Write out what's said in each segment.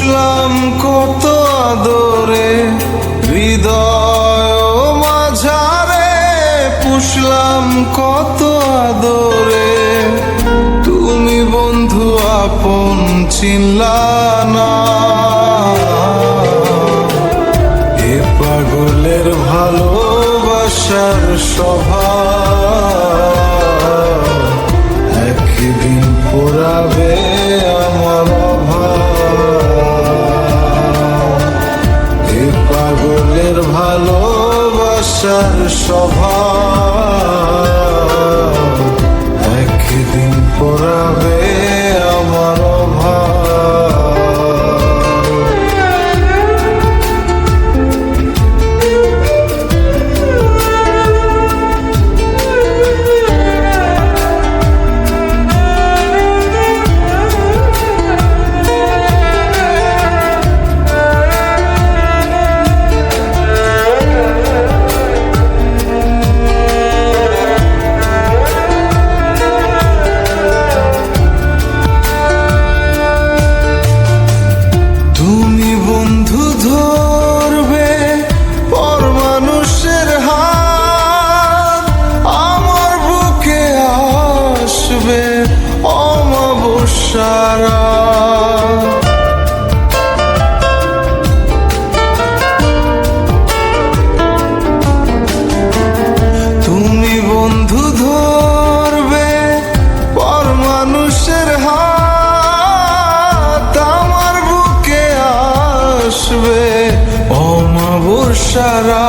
পুষলাম কত আদরে, হৃদয় মাঝারে পুষলাম কত আদরে। তুমি বন্ধু আপন চিনলা না। এ পাগলের ভালোবাসার স্বভাব একদিন পোড়াবে আমার ভালোবাসার স্বভাব। অমাবস্যারা তুমি বন্ধু ধরবে পর মানুষের বুকে আসবে অমাবস্যারা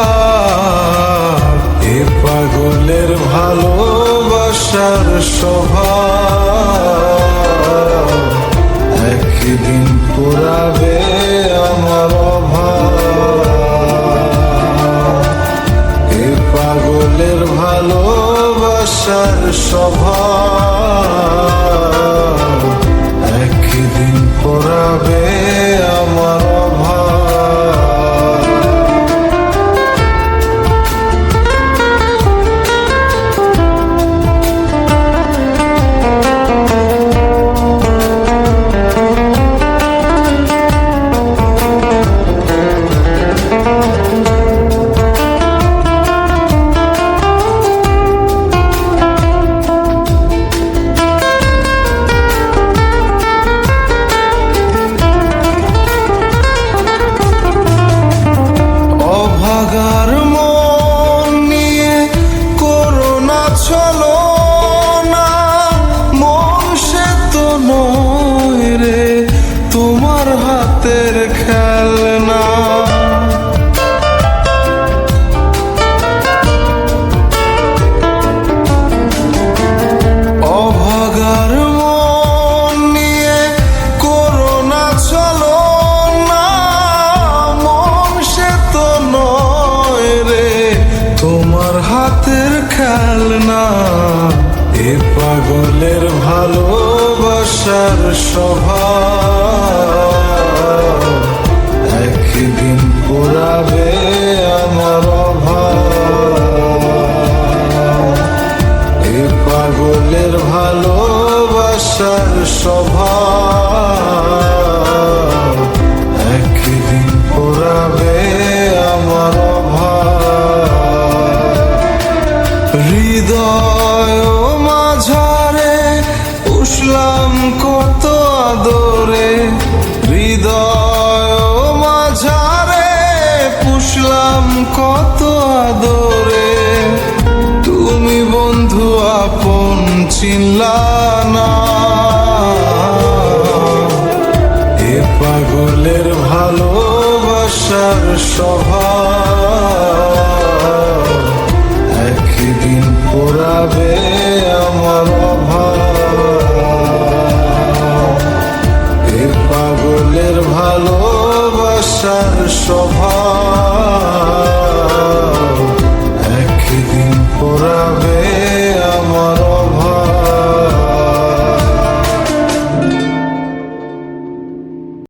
এ পাগলের ভালোবাসার স্বভাব একদিন পুরাবে আমার এ পাগলের ভালোবাসার স্বভাব। একদিন পড়াবে এ পাগলের ভালোবাসার স্বভাব। একদিন পোড়াবে আমার এ পাগলের ভালোবাসার স্বভাব। আদরে হৃদয় মাঝারে পুষলাম কত আদরে। তুমি বন্ধু আপন চিনলা না এ পাগলের ভালোবাসার স্বভাব। একদিন পোড়াবে আমার